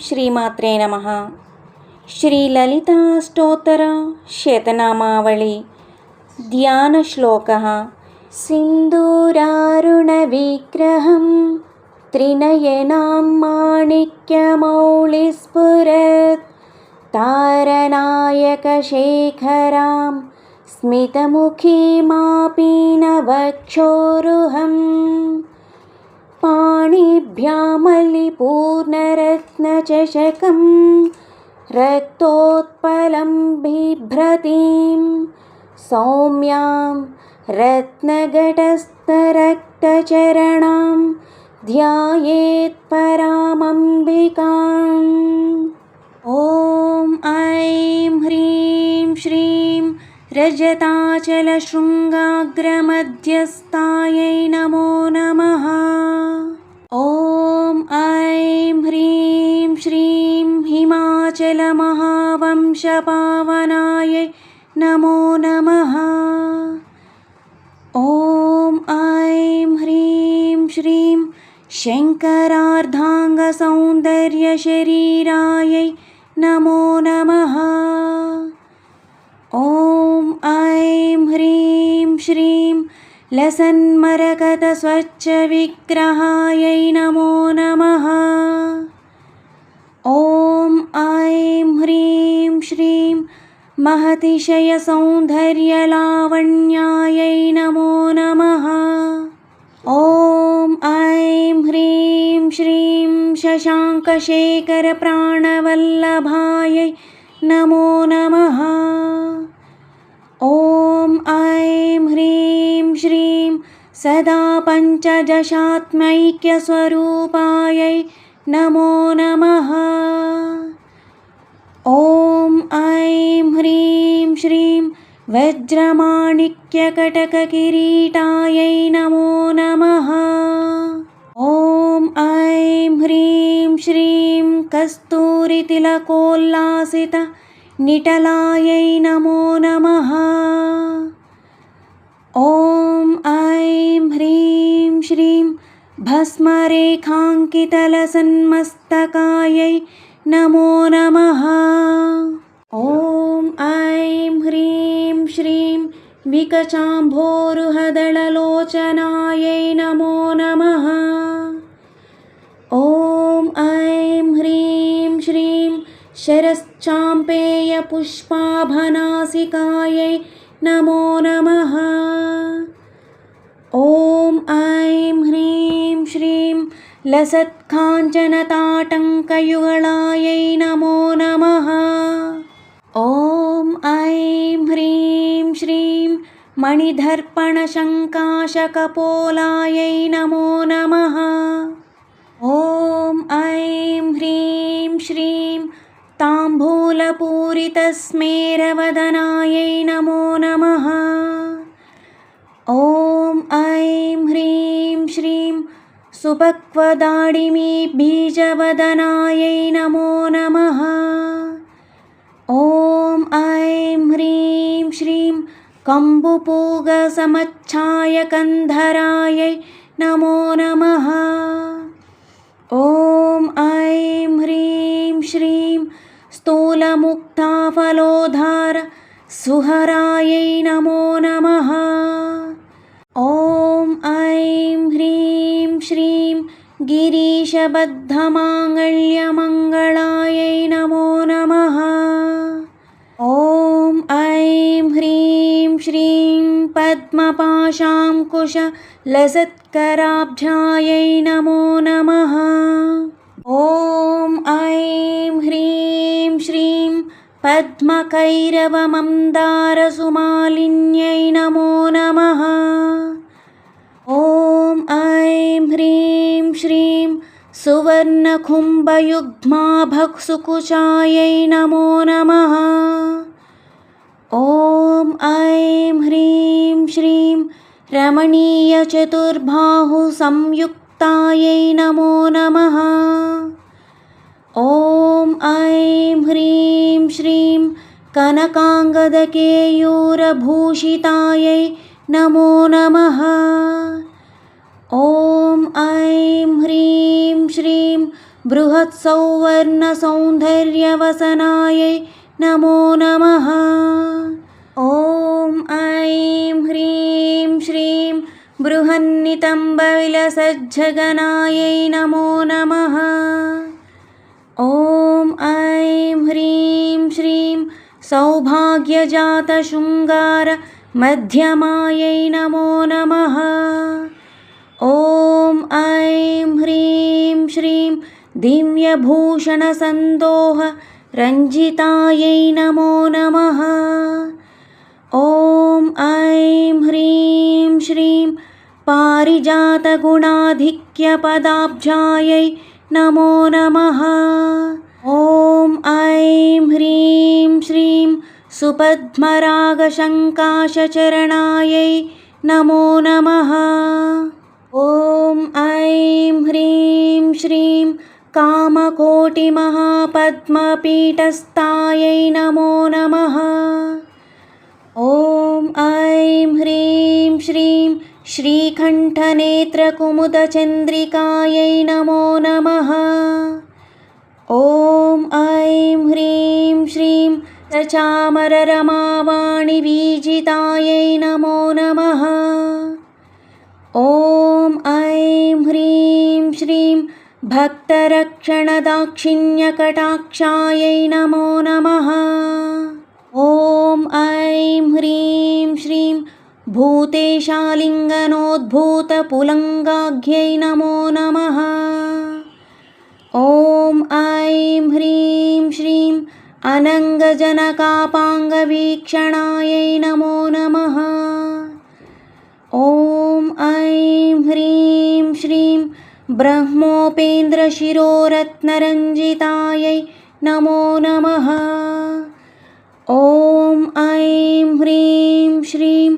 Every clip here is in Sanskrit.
श्रीमात्रे नमः। श्रीललिताष्टोत्तरशतनामावळि ध्यानश्लोकः। सिन्दूरारुणविग्रहं त्रिनयनां माणिक्यमौलिस्फुरत् तारनायकशेखरां स्मितमुखीमापीनवक्षोरुहम् पाणिभ्यामल्लिपूर्णरत्नचषकं रक्तोत्पलं बिभ्रतीं सौम्यां रत्नघटस्थरक्तचरणां ध्यायेत्परामम्बिकाम् ॐ ऐं ह्रीं श्रीं रजताचलशृङ्गाग्रमध्यस्थायै नमो नमः। ॐ ऐं ह्रीं श्रीं हिमाचलमहावंशपावनायै नमो नमः। ॐ ऐं ह्रीं श्रीं शङ्करार्धाङ्गसौन्दर्यशरीरायै नमो नमः। ॐ ऐं ह्रीं श्रीं लसन्मरकतस्वच्छविग्रहायै नमो नमः। ॐ ऐं ह्रीं श्रीं महतिशयसौन्दर्यलावण्यायै नमो नमः। ॐ ऐं ह्रीं श्रीं शशाङ्कशेखरप्राणवल्लभायै नमो नमः ॐ ऐं ह्रीं श्रीं सदा पञ्चदशात्मैक्यस्वरूपायै नमो नमः। ॐ ऐं ह्रीं श्रीं वज्रमाणिक्यकटककिरीटायै नमो नमः। ॐ ऐं ह्रीं श्रीं कस्तूरितिलकोल्लासितनिटलायै नमो नमः भस्मरेखाङ्कितलसन्मस्तकायै नमो नमः। ॐ ऐं ह्रीं श्रीं विकचाम्भोरुहदळलोचनायै नमो नमः। ॐ ऐं ह्रीं श्रीं शरश्चाम्पेयपुष्पाभनासिकायै नमो नमः। ॐ ऐं लसत्काञ्चनताटङ्कयुगलायै नमो नमः। ॐ ऐं ह्रीं श्रीं मणिदर्पणशङ्काशकपोलायै नमो नमः। ॐ ऐं ह्रीं श्रीं ताम्बूलपूरितस्मेरवदनायै नमो नमः। ॐ ऐं ह्रीं श्रीं सुपक्वदाडिमीबीजवदनायै नमो नमः। ॐ ऐं ह्रीं श्रीं कम्बुपूगसमच्छायकन्धरायै नमो नमः। ॐ ऐं ह्रीं श्रीं स्थूलमुक्ताफलोद्धार सुहरायै नमो नमः। ॐ ऐं ह्रीं श्रीं गिरीशबद्धमाङ्गल्यमङ्गलायै नमो नमः। ॐ ऐं ह्रीं श्रीं पद्मपाशाङ्कुशलसत्कराब्जायै नमो नमः। ॐ ऐं ह्रीं श्रीं पद्मकैरवमन्दारसुमालिन्यै नमो नमः। ॐ ऐं ह्रीं श्रीं सुवर्णकुम्भयुग्माभक्सुकुचायै नमो नमः। ॐ ऐं ह्रीं श्रीं रमणीयचतुर्बाहुसंयुक्तायै नमो नमः। ॐ ऐं ह्रीं श्रीं कनकाङ्गदकेयूरभूषितायै नमो नमः ॐ ऐं ह्रीं श्रीं बृहत्सौवर्णसौन्दर्यवसनायै नमो नमः। ॐ ऐं ह्रीं श्रीं बृहन्नितम्बविलसज्जगनायै नमो नमः। ॐ ऐं ह्रीं श्रीं सौभाग्यजातशृङ्गारमध्यमायै नमो नमः ऐं ह्रीं श्रीं दिव्यभूषणसन्दोहरञ्जितायै नमो नमः। ॐ ऐं ह्रीं श्रीं पारिजातगुणाधिक्यपदाब्जायै नमो नमः। ॐ ऐं ह्रीं श्रीं सुपद्मरागशङ्काशचरणायै नमो नमः ॐ ऐं ह्रीं श्रीं कामकोटिमहापद्मपीठस्थायै नमो नमः। ॐ ऐं ह्रीं श्रीं श्रीकण्ठनेत्रकुमुदचन्द्रिकायै नमो नमः। ॐ ऐं ह्रीं श्रीं सचामररमावाणिबीजितायै नमो नमः। ॐ भक्तरक्षणदाक्षिण्यकटाक्षायै नमो नमः। ॐ ऐं ह्रीं श्रीं भूतेशालिङ्गनोद्भूतपुलङ्गाघ्यै नमो नमः। ॐ ऐं ह्रीं श्रीं अनङ्गजनकापाङ्गवीक्षणायै नमो नमः। ॐ ऐं ह्रीं श्रीं ब्रह्मोपेन्द्रशिरोरत्नरञ्जितायै नमो नमः। ॐ ऐं ह्रीं श्रीं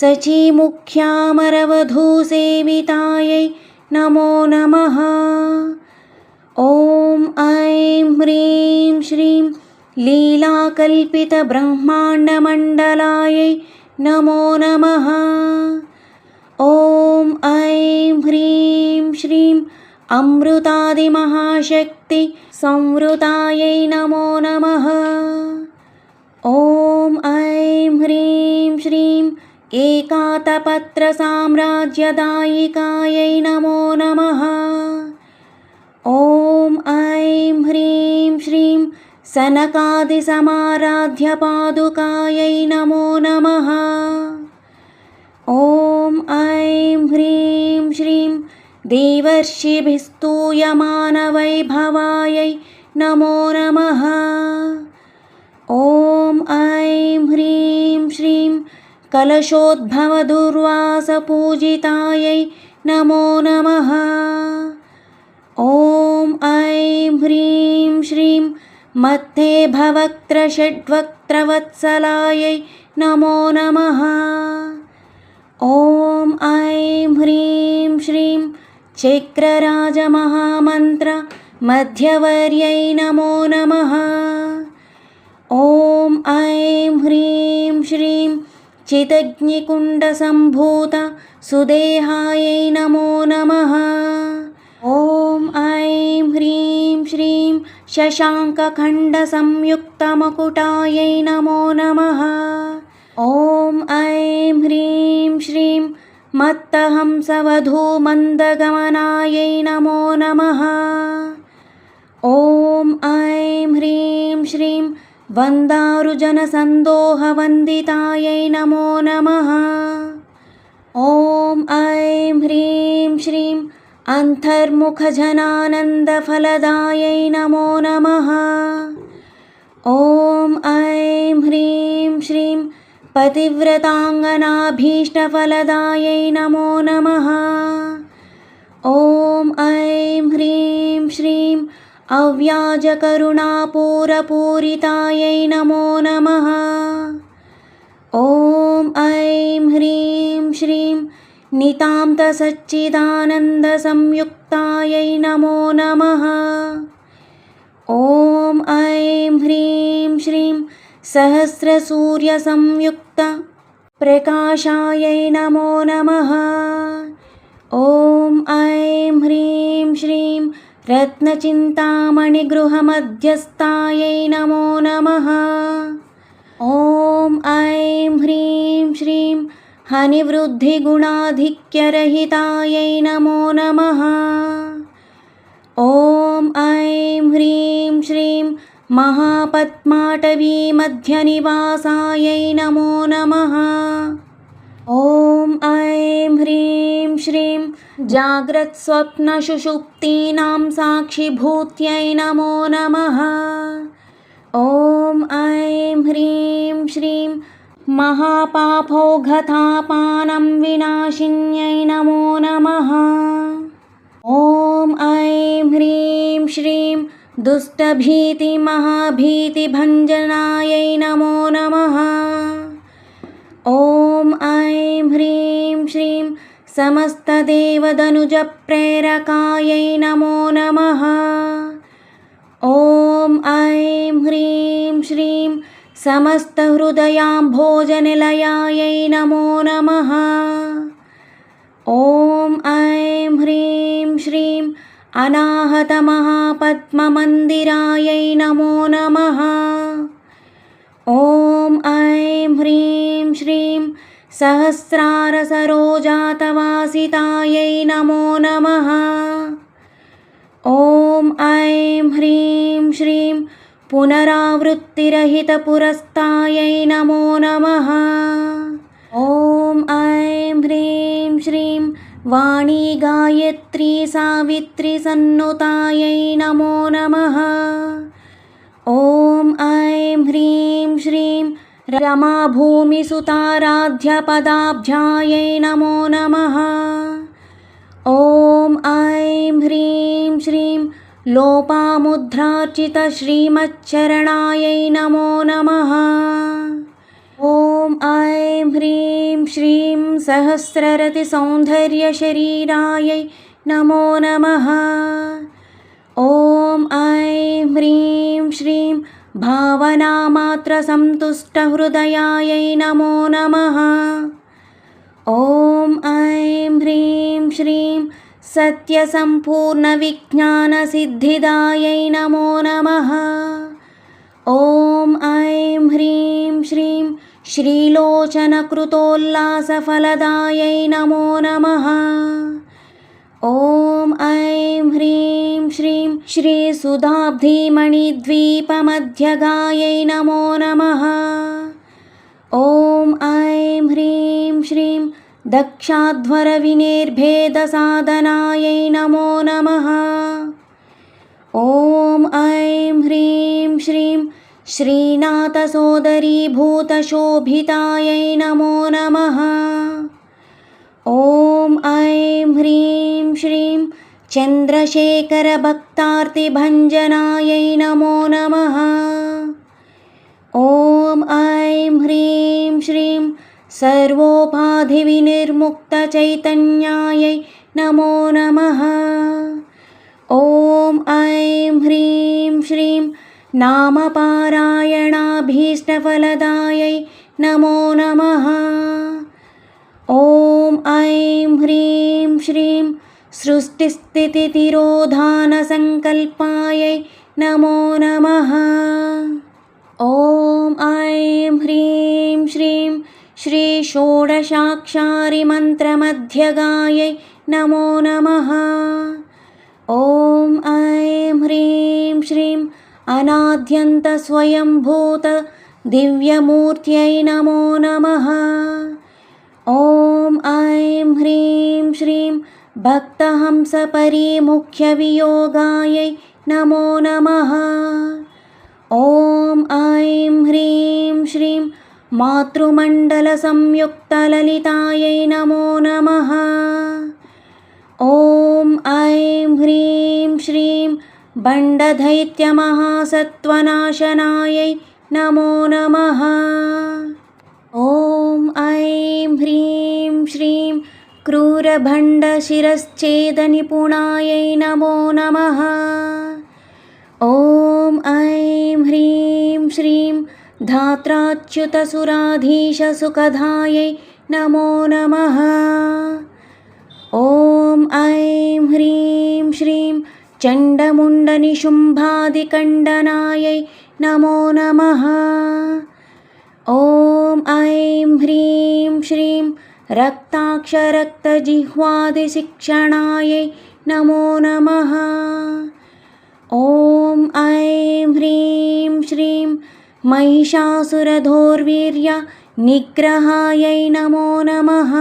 सचीमुख्यामरवधूसेवितायै नमो नमः। ॐ ऐं ह्रीं श्रीं लीलाकल्पितब्रह्माण्डमण्डलायै नमो नमः ॐ ऐं ह्रीं श्रीं अमृतादिमहाशक्तिसंवृतायै नमो नमः। ॐ ऐं ह्रीं श्रीं एकातपत्रसाम्राज्यदायिकायै नमो नमः। ॐ ऐं ह्रीं श्रीं सनकादिसमाराध्यपादुकायै नमो नमः। ॐ ऐं ह्रीं श्रीं देवर्षिभिस्तूयमानवैभवायै नमो नमः। ॐ ऐं ह्रीं श्रीं कलशोद्भवदुर्वासपूजितायै नमो नमः। ॐ ऐं ह्रीं श्रीं मत्थे भवक्त्रषड्वक्त्रवत्सलायै नमो नमः ॐ ऐं ह्रीं श्रीं चैक्रराजमहामन्त्रमध्यवर्यै नमो नमः। ॐ ऐं ह्रीं श्रीं चिदग्निकुण्डसम्भूतसुदेहायै नमो नमः। ॐ ऐं ह्रीं श्रीं शशाङ्कखण्डसंयुक्तमकुटायै नमो नमः ॐ ऐं ह्रीं श्रीं मत्तहंसवधूमन्दगमनायै नमो नमः। ॐ ऐं ह्रीं श्रीं वन्दारुजनसन्दोहवन्दितायै नमो नमः। ॐ ऐं ह्रीं श्रीं अन्तर्मुखजनानन्दफलदायै नमो नमः। ॐ ऐं ह्रीं पतिव्रताङ्गनाभीष्टफलदायै नमो नमः। ॐ ऐं ह्रीं श्रीं अव्याजकरुणापूरपूरितायै नमो नमः। ॐ ऐं ह्रीं श्रीं नितान्तसच्चिदानन्दसंयुक्तायै नमो नमः। ॐ ऐं ह्रीं श्रीं सहस्रसूर्यसंयुक्तप्रकाशायै नमो नमः। ॐ ऐं ह्रीं श्रीं रत्नचिन्तामणिगृहमध्यस्थायै नमो नमः। ॐ ऐं ह्रीं श्रीं हनिवृद्धिगुणाधिक्यरहितायै नमो नमः। ॐ ऐं ह्रीं श्रीं महापद्माटवीमध्यनिवासायै नमो नमः। ॐ ऐं ह्रीं श्रीं जाग्रत्स्वप्नसुषुप्तीनां साक्षिभूत्यै नमो नमः। ॐ ऐं ह्रीं श्रीं महापापौघतापानं विनाशिन्यै नमो नमः। ॐ ऐं ह्रीं श्रीं दुष्टभीतिमहाभीतिभञ्जनायै नमो नमः। ॐ ऐं ह्रीं श्रीं समस्तदेवदनुजप्रेरकायै नमो नमः। ॐ ऐं ह्रीं श्रीं समस्तहृदयाम्भोजनिलयायै नमो नमः। ॐ ऐं ह्रीं श्रीं अनाहतमहापद्ममन्दिरायै नमो नमः। ॐ ऐं ह्रीं श्रीं सहस्रारसरोजातवासितायै नमो नमः। ॐ ऐं ह्रीं श्रीं पुनरावृत्तिरहितपुरस्तायै नमो नमः। ॐ ऐं ह्रीं श्रीं वाणी गायत्री सावित्रिसन्नुतायै नमो नमः ॐ ऐं ह्रीं श्रीं रमाभूमिसुताराध्यपदाब्जायै नमो नमः ॐ ऐं ह्रीं श्रीं लोपामुद्रार्चितश्रीमच्चरणायै नमो नमः ॐ ऐं ह्रीं श्रीं सहस्ररतिसौन्दर्यशरीरायै नमो नमः। ॐ ऐं ह्रीं श्रीं भावनामात्रसन्तुष्टहृदयायै नमो नमः। ॐ ऐं ह्रीं श्रीं सत्यसम्पूर्णविज्ञानसिद्धिदायै नमो नमः ॐ ऐं ह्रीं श्रीं श्रीलोचनकृतोल्लासफलदायै नमो नमः। ॐ ऐं ह्रीं श्रीं श्रीसुधाब्धिमणिद्वीपमध्यगायै नमो नमः। ॐ ऐं ह्रीं श्रीं दक्षाध्वरविनेर्भेदसाधनायै नमो नमः ॐ ऐं ह्रीं श्रीं श्रीनाथसोदरीभूतशोभितायै नमो नमः। ॐ ऐं ह्रीं श्रीं चन्द्रशेखरभक्तार्तिभञ्जनायै नमो नमः। ॐ ऐं ह्रीं श्रीं सर्वोपाधिविनिर्मुक्तचैतन्यायै नमो नमः ॐ ऐं ह्रीं श्रीं नामपारायणाभीष्टफलदायै नमो नमः। ॐ ऐं ह्रीं श्रीं सृष्टिस्थितितिरोधानसङ्कल्पायै नमो नमः। ॐ ऐं ह्रीं श्रीं श्रीषोडशाक्षारिमन्त्रमध्यगायै नमो नमः ॐ ऐं ह्रीं श्रीं अनाद्यन्तस्वयंभूतदिव्यमूर्त्यै नमो नमः। ॐ ऐं ह्रीं श्रीं भक्तहंसपरिमुख्यवियोगायै नमो नमः। ॐ ऐं ह्रीं श्रीं मातृमण्डलसंयुक्तललितायै नमो नमः ॐ ऐं ह्रीं श्रीं बण्डदैत्यमहासत्त्वनाशनायै नमो नमः। ॐ ऐं ह्रीं श्रीं क्रूरभण्डशिरश्चेदनिपुणायै नमो नमः। ॐ ऐं ह्रीं श्रीं धात्राच्युतसुराधीशसुखदायै नमो नमः ॐ ऐं ह्रीं श्रीं चण्डमुण्डनिशुम्भादिकण्डनायै नमो नमः। ॐ ऐं ह्रीं श्रीं रक्ताक्षरक्तजिह्वादिशिक्षणायै नमो नमः। ॐ ऐं ह्रीं श्रीं महिषासुरधोर्वीर्य निग्रहायै नमो नमः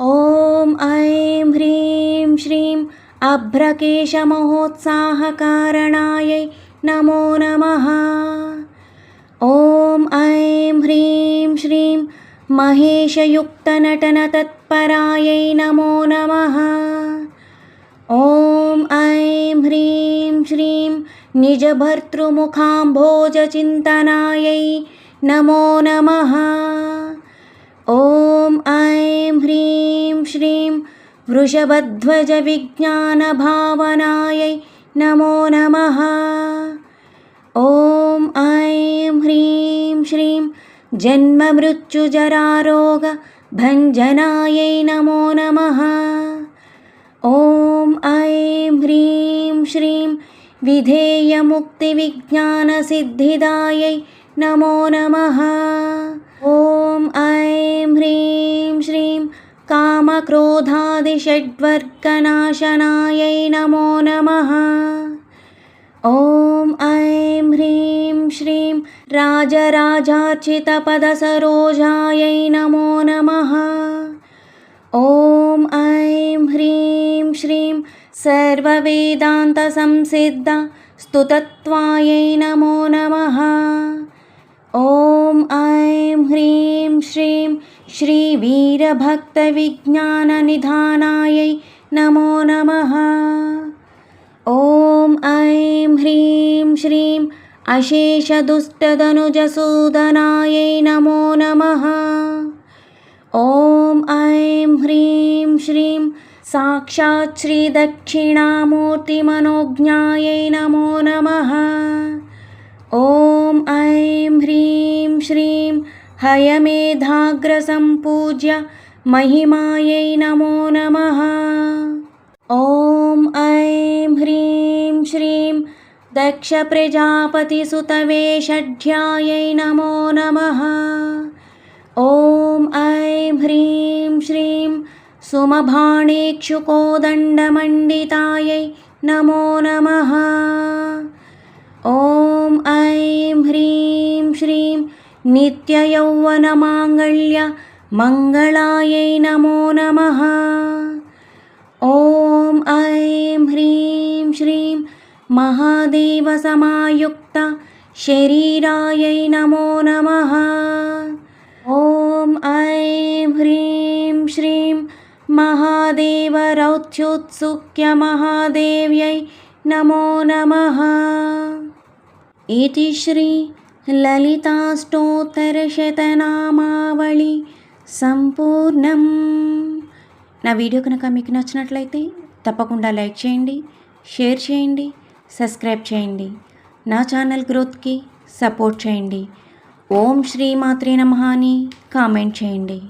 ॐ ऐं ह्रीं श्रीं अभ्रकेशमहोत्साहकारणायै नमो नमः। ॐ ऐं ह्रीं श्रीं महेशयुक्तनटनतत्परायै नमो नमः। ॐ ऐं ह्रीं श्रीं निजभर्तृमुखाम्भोजचिन्तनायै नमो नमः ॐ ऐं ह्रीं श्रीं वृषभध्वजविज्ञानभावनायै नमो नमः। ॐ ऐं ह्रीं श्रीं जन्ममृत्युजरारोगभञ्जनायै नमो नमः। ॐ ऐं ह्रीं श्रीं विधेयमुक्तिविज्ञानसिद्धिदायै नमो नमः ऐं ह्रीं श्रीं कामक्रोधादिषड्वर्गनाशनायै नमो नमः। ॐ ऐं ह्रीं श्रीं राजराजार्चितपदसरोजायै नमो नमः। ॐ ऐं ह्रीं श्रीं सर्ववेदान्तसंसिद्ध स्तुतत्वायै नमो नमः ॐ ऐं ह्रीं श्रीं श्रीवीरभक्तविज्ञाननिधानायै नमो नमः। ॐ ऐं ह्रीं श्रीं अशेषदुष्टदनुजसूदनायै नमो नमः। ॐ ऐं ह्रीं श्रीं साक्षात् श्रीदक्षिणामूर्तिमनोज्ञायै नमो नमः ॐ ऐं ह्रीं श्रीं हयमेधाग्रसम्पूज्य महिमायै नमो नमः। ॐ ऐं ह्रीं श्रीं दक्षप्रजापतिसुतवेषढ्यायै नमो नमः। ॐ ऐं ह्रीं श्रीं सुमभाणेक्षुकोदण्डमण्डितायै नमो नमः ॐ ऐं ह्रीं श्रीं नित्ययौवनमाङ्गल्यमङ्गलायै नमो नमः। ॐ ऐं ह्रीं श्रीं महादेवसमायुक्त शरीरायै नमो नमः। ॐ ऐं ह्रीं श्रीं महादेवरौथ्योत्सुक्यमहादेव्यै नमो नमः इति श्री లలితాష్టోత్తరశతనామావళి సంపూర్ణం నా వీడియో కనుక మీకు నచ్చినట్లయితే తప్పకుండా లైక్ చేయండి షేర్ చేయండి సబ్స్క్రైబ్ చేయండి నా ఛానల్ గ్రోత్కి సపోర్ట్ చేయండి ఓం శ్రీ మాత్రే నమః అని కామెంట్ చేయండి